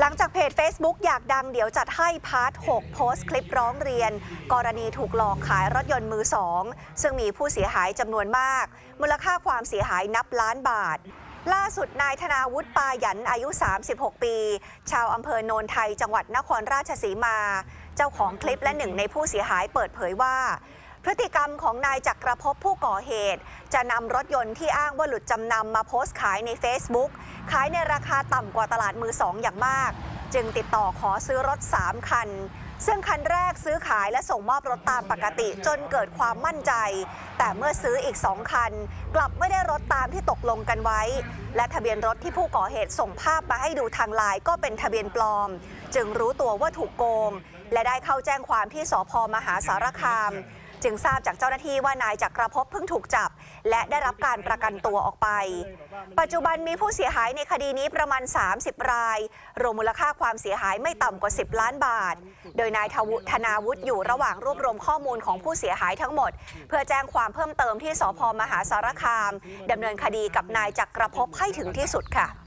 หลังจากเพจ Facebook อยากดังเดี๋ยวจัดให้พาร์ท 6 โพสต์คลิปร้องเรียน กรณีถูกหลอกขายรถยนต์มือสองซึ่งมีผู้เสียหายจำนวนมาก มูลค่าความเสียหายนับล้านบาท ล่าสุดนายธนาวุฒิปาหยันอายุ 36 ปี ชาวอำเภอโนนไทยจังหวัดนครราชสีมา เจ้าของคลิปและหนึ่งในผู้เสียหายเปิดเผยว่า พฤติกรรมของนายจักรภพผู้ก่อเหตุ จะนำรถยนต์ที่อ้างว่าหลุดจำนำมาโพสต์ขายใน Facebook ขายในราคาต่ำกว่าตลาดมือสองอย่างมาก จึงติดต่อขอซื้อรถ 3 คัน ซึ่งคันแรกซื้อขายและส่งมอบรถตามปกติจนเกิดความมั่นใจ แต่เมื่อซื้ออีก 2 คัน กลับไม่ได้รถตามที่ตกลงกันไว้ และทะเบียนรถที่ผู้ก่อเหตุส่งภาพมาให้ดูทางไลน์ก็เป็นทะเบียนปลอม จึงรู้ตัวว่าถูกโกง และได้เข้าแจ้งความที่สพมหาสารคาม จึงทราบจากเจ้าหน้าที่ว่านายจักรภพเพิ่งถูกจับ และได้รับการประกันตัวออกไป ปัจจุบันมีผู้เสียหายในคดีนี้ประมาณ 30 ราย รวมมูลค่าความเสียหายไม่ต่ำกว่า 10 ล้านบาท โดยนายทวุธนาวุฒิอยู่ระหว่างรวบรวมข้อมูลของผู้เสียหายทั้งหมด เพื่อแจ้งความเพิ่มเติมที่สพมหาสารคามดำเนินคดีกับนายจักรภพให้ถึงที่สุดค่ะ